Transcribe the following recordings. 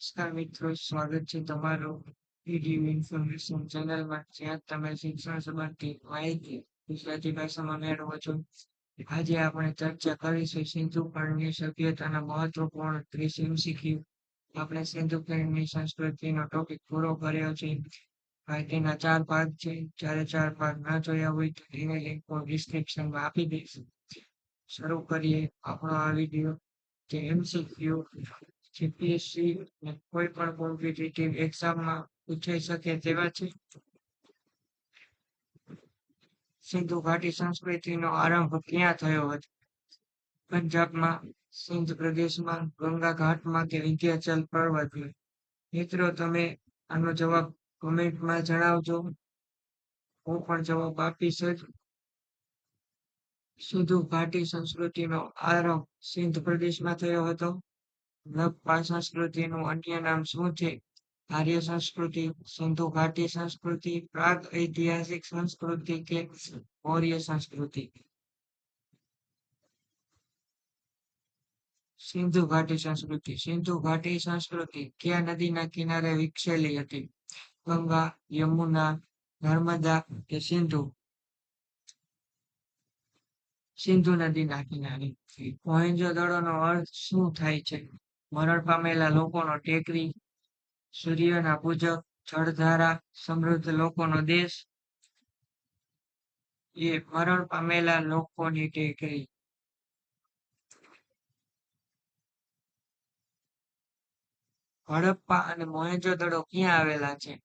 નમસ્કાર મિત્રો, સ્વાગત છે તમારું વીડિયો ઇન્ફોર્મેશન ચેનલમાં જ્યાં તમે શિક્ષણ સંબંધી માહિતી ગુજરાતી ભાષામાં મેળવો છો. આજે આપણે ચર્ચા કરીશું સિંધુ ખંડની સભ્યતાના મહત્વપૂર્ણ ત્રીસ એમસીક્યુ આપણે સિંધુ ખંડની સંસ્કૃતિનો ટોપિક પૂરો કર્યો છે. માહિતીના તેના ચાર ભાગ છે. જ્યારે ચાર ભાગ ન જોયા હોય તો તેની લિંક હું ડિસ્ક્રિપ્શનમાં આપી દઈશું. શરૂ કરીએ આપણો આ વીડિયો જે એમસીક્યુ જીપીએસસી કોઈ પણ કોમ્પિટિટિવ એક્ઝામમાં પૂછાઈ શકે તેવા છે? સિંધુ ઘાટી સંસ્કૃતિનો આરંભ ક્યાં થયો હતો? પંજાબમાં, સિંધ પ્રદેશમાં, ગંગા ઘાટમાં કે વિંધ્યાચલ પર્વતમાં? મિત્રો, તમે આનો જવાબ કોમેન્ટમાં જણાવજો. હું પણ જવાબ આપીશ જ. સિંધુ ઘાટી સંસ્કૃતિનો આરંભ સિંધ પ્રદેશમાં થયો હતો. હડપ્પા સંસ્કૃતિનું અન્ય નામ શું છે? આર્ય સંસ્કૃતિ સિંધુ ઘાટી સંસ્કૃતિ પ્રાગ ઐતિહાસિક સંસ્કૃતિ કે મૌર્ય સંસ્કૃતિ સિંધુ ઘાટી સંસ્કૃતિ સિંધુ ઘાટી સંસ્કૃતિ કયા નદીના કિનારે વિકસેલી હતી? ગંગા, યમુના, નર્મદા કે સિંધુ? સિંધુ નદીના કિનારે. મોહેન્જો દડો નો અર્થ શું થાય છે? મરણ પામેલા લોકોનો ટેકરી સૂર્યના પૂજક, જળધારા, સમૃદ્ધ લોકોનો દેશ. એ મરણ પામેલા લોકોની ટેકરી. હડપ્પા અને મોહેજોદડો ક્યાં આવેલા છે?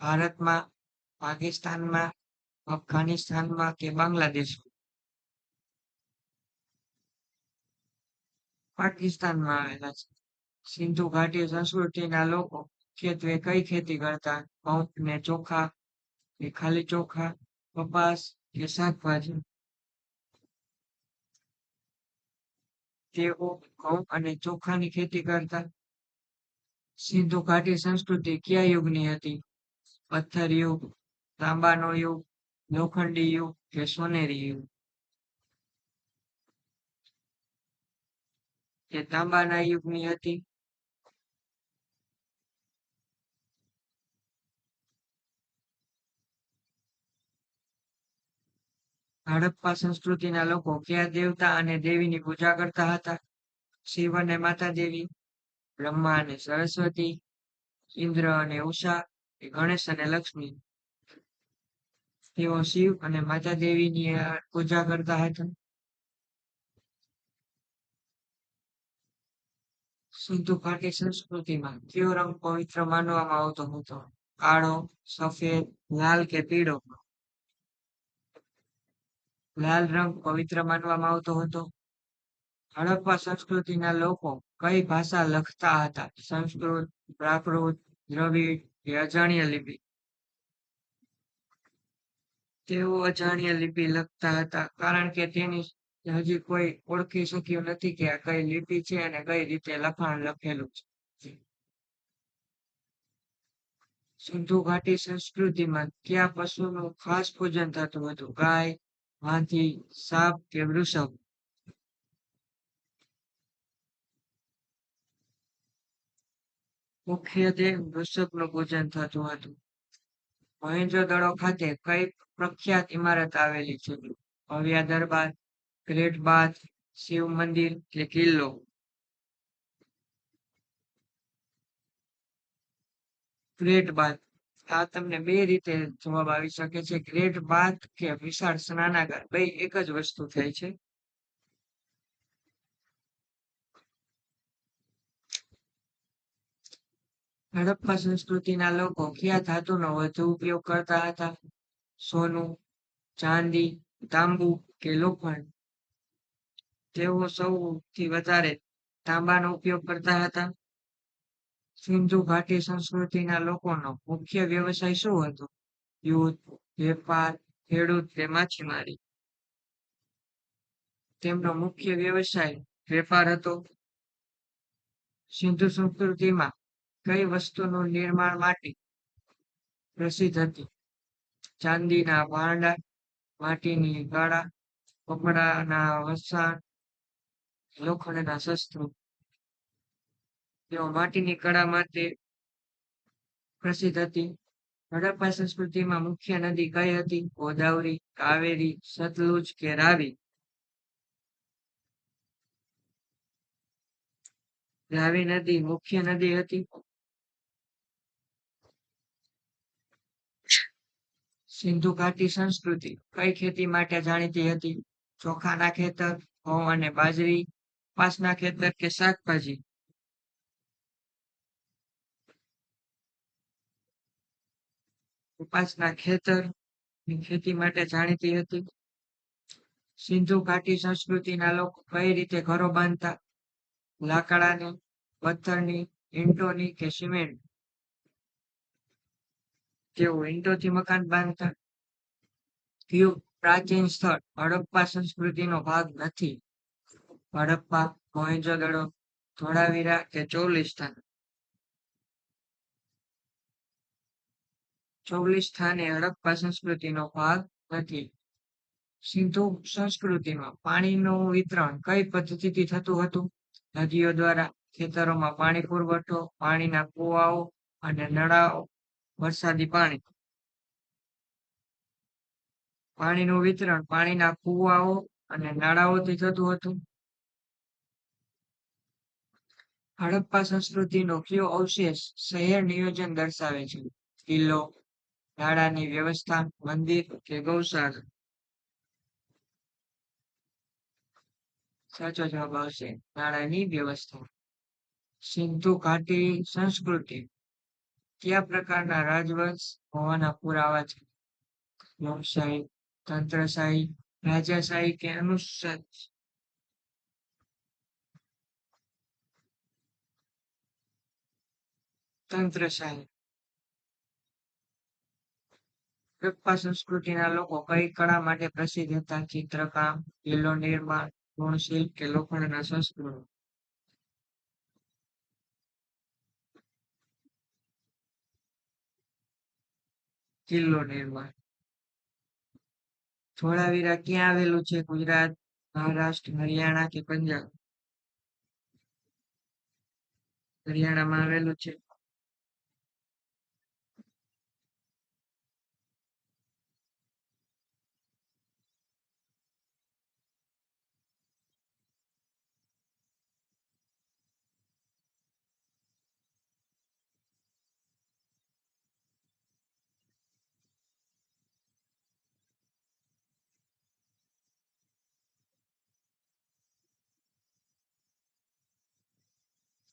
ભારતમાં, પાકિસ્તાનમાં, અફઘાનિસ્તાનમાં કે બાંગ્લાદેશમાં? પાકિસ્તાનમાં આવેલા છે. સિંધુ ઘાટી સંસ્કૃતિના લોકો મુખ્યત્વે કઈ ખેતી કરતા? ઘઉં ને ચોખા કે ખાલી ચોખા? કપાસ કે શાકભાજી? તેઓ ઘઉં અને ચોખાની ખેતી કરતા. સિંધુ ઘાટી સંસ્કૃતિ કયા યુગની હતી? પથ્થર યુગ, તાંબાનો યુગ, લોખંડી યુગ કે સોનેરી યુગ? કે તાંબાના યુગની હતી. હડપ્પા સંસ્કૃતિના લોકો કયા દેવતા અને દેવીની પૂજા કરતા હતા? શિવ અને માતા દેવી બ્રહ્મા અને સરસ્વતી, ઇન્દ્ર અને ઉષા ગણેશ અને લક્ષ્મી. તેઓ શિવ અને માતા દેવીની પૂજા કરતા હતા. સિંધુ ઘાટી સંસ્કૃતિમાં કયો રંગ પવિત્ર માનવામાં આવતો હતો કાળો સફેદ લાલ કે પીળો લાલ રંગ પવિત્ર માનવામાં આવતો હતો હડપ્પા સંસ્કૃતિના લોકો કઈ ભાષા લખતા હતા સંસ્કૃત પ્રાકૃત દ્રવિડ કે અજાણ્ય લિપિ તેઓ અજાણ્ય લિપિ લખતા હતા કારણ કે તેની હજી કોઈ ઓળખી શક્યું નથી કે આ કઈ લિપિ છે અને કઈ રીતે લખાણ લખેલું છે. સિંધુ ઘાટી સંસ્કૃતિમાં કયા પશુનું ખાસ પૂજન થતું હતું? ગાય હાથી સાપ કે વૃષભ? મુખ્યત્વે વૃષભનું પૂજન થતું હતું. મોહેંજો-દડો ખાતે કઈ પ્રખ્યાત ઇમારત આવેલી છે? ભવ્ય દરબાર ગ્રેટ બાથ શિવ મંદિર કે કિલ્લો ગ્રેટ બાથ આ તમને બે રીતે જવાબ આવી શકે છે. ગ્રેટ બાથ કે વિશાળ સ્નાનાગાર. બે, એક જ વસ્તુ થાય છે. હડપ્પા સંસ્કૃતિના લોકો કયા ધાતુનો વધુ ઉપયોગ કરતા હતા. સોનું, ચાંદી, તાંબુ કે લોખંડ. તેઓ સૌથી વધારે તાંબાનો ઉપયોગ કરતા હતા. સિંધુ ઘાટી સંસ્કૃતિના લોકોનો મુખ્ય વ્યવસાય શું હતો? યુદ્ધ, વેપાર, ખેડૂત કે માછીમારી? તેમનો મુખ્ય વ્યવસાય વેપાર હતો. સિંધુ સંસ્કૃતિમાં કઈ વસ્તુનું નિર્માણ માટે પ્રસિદ્ધ હતી? ચાંદીના ભાંડા માટીની ગાળા, કપડાના વસાણ લોખંડના શસ્ત્રો. તેઓ માટીની કળા માટે પ્રસિદ્ધ હતી. હડપ્પા સંસ્કૃતિમાં મુખ્ય નદી કઈ હતી? ગોદાવરી, કાવેરી, સતલુજ કે રાવી? રાવી નદી મુખ્ય નદી હતી. સિંધુ ઘાટી સંસ્કૃતિ કઈ ખેતી માટે જાણીતી હતી? ચોખાના ખેતર, ઘઉં અને બાજરી કપાસના ખેતર કે શાકભાજી? કપાસના ખેતર ખેતી માટે જાણીતી હતી. સિંધુ ઘાટી સંસ્કૃતિના લોકો કઈ રીતે ઘરો બાંધતા? લાકડાની, પથ્થરની, ઈંટોની કે સિમેન્ટ? તેઓ ઈંટોથી મકાન બાંધતા. પ્રાચીન સ્થળ હડપ્પા સંસ્કૃતિનો ભાગ નથી? હડપ્પા મોહેંજોદડો ધોળાવીરા કે ચૌલિસ્તાન ચૌલિસ્તાન એ હડપ્પા સંસ્કૃતિનો ભાગ નથી. સિંધુ સંસ્કૃતિમાં પાણીનું વિતરણ કઈ પદ્ધતિથી થતું હતું? નદીઓ દ્વારા, ખેતરોમાં પાણી પુરવઠો, પાણીના કુવાઓ અને નળાઓ, વરસાદી પાણી. પાણીનું વિતરણ પાણીના કુવાઓ અને નાળાઓથી થતું હતું. હડપ્પા સંસ્કૃતિનો કયો અવશેષ શહેર નિયોજન દર્શાવે છે. કિલ્લો નાળાની વ્યવસ્થા, મંદિર કે ગૌશાળા. સાચો જવાબ આવશે નાળાની વ્યવસ્થા. સિંધુ ઘાટી સંસ્કૃતિ. કયા પ્રકારના રાજવંશ હોવાના પુરાવા છે? લોકશાહી, તંત્રશાહી, રાજાશાહી કે અનુસાર તંત્રશાહી હડપ્પા સંસ્કૃતિના લોકો કઈ કળા માટે પ્રસિદ્ધ હતા ચિત્રકામ કિલ્લો નિર્માણ ગુણ શિલ્પ કે લોખંડના સંસ્કૃતિ કિલ્લો નિર્માણ ધોળાવીરા ક્યાં આવેલું છે ગુજરાત મહારાષ્ટ્ર હરિયાણા કે પંજાબ હરિયાણામાં આવેલું છે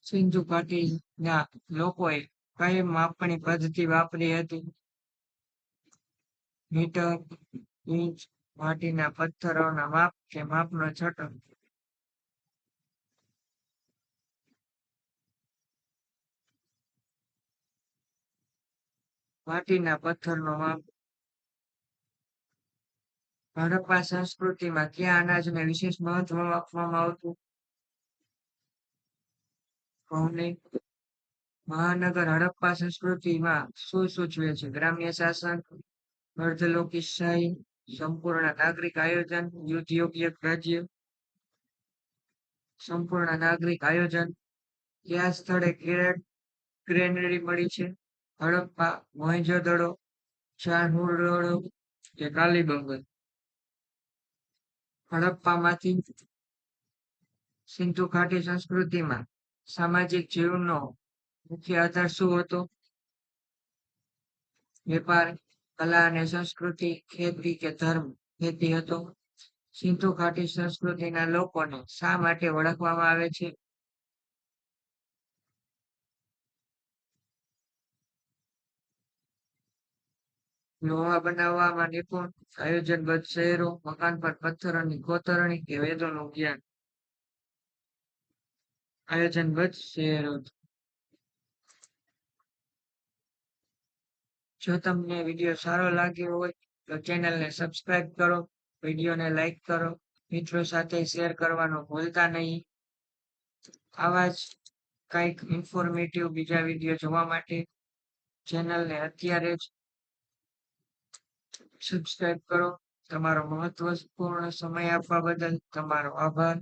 સિંધુ ઘાટીના લોકોએ કઈ માપણી પદ્ધતિ વાપરી હતી. મીટર, ઇંચ માટીના પથ્થરોના માપ કે માપનો છટો માટીના પથ્થરનો માપ. હડપ્પા સંસ્કૃતિમાં કયા અનાજને વિશેષ મહત્વ આપવામાં આવતું? મહાનગર હડપ્પા સંસ્કૃતિમાં શું સૂચવે છે? ગ્રામ્ય શાસન અર્ધલોકશાહી સંપૂર્ણ નાગરિક આયોજન, યુદ્ધ યોગ્ય રાજ્ય, સંપૂર્ણ નાગરિક આયોજન. કયા સ્થળે ગ્રેનરી મળી છે? હડપ્પા મોહેંજોદડો ચાહુરડો કે કાલીબંગન હડપ્પામાંથી સિંધુ ઘાટી સંસ્કૃતિમાં સામાજિક જીવનનો મુખ્ય આધાર શું હતો? વેપાર, કલા અને સંસ્કૃતિ, ખેતી કે ધર્મ? ખેતી હતો. સિંધુ ઘાટી સંસ્કૃતિના લોકોને શા માટે ઓળખવામાં આવે છે? લોહા બનાવવામાં નિપુણ આયોજનબદ્ધ શહેરો, મકાન પર પથ્થરોની કોતરણી કે વેદોનું જ્ઞાન? આયોજનબદ્ધ શહેરો જો તમને વીડિયો સારો લાગ્યો હોય, તો ચેનલને સબસ્ક્રાઇબ કરો વિડીયોને લાઈક કરો, મિત્રો સાથે શેર કરવાનો ભૂલતા નહીં. આવા જ કંઈક ઇન્ફોર્મેટિવ બીજા વીડિયો જોવા માટે ચેનલને અત્યારે જ સબસ્ક્રાઇબ કરો. તમારો મહત્વપૂર્ણ સમય આપવા બદલ તમારો આભાર.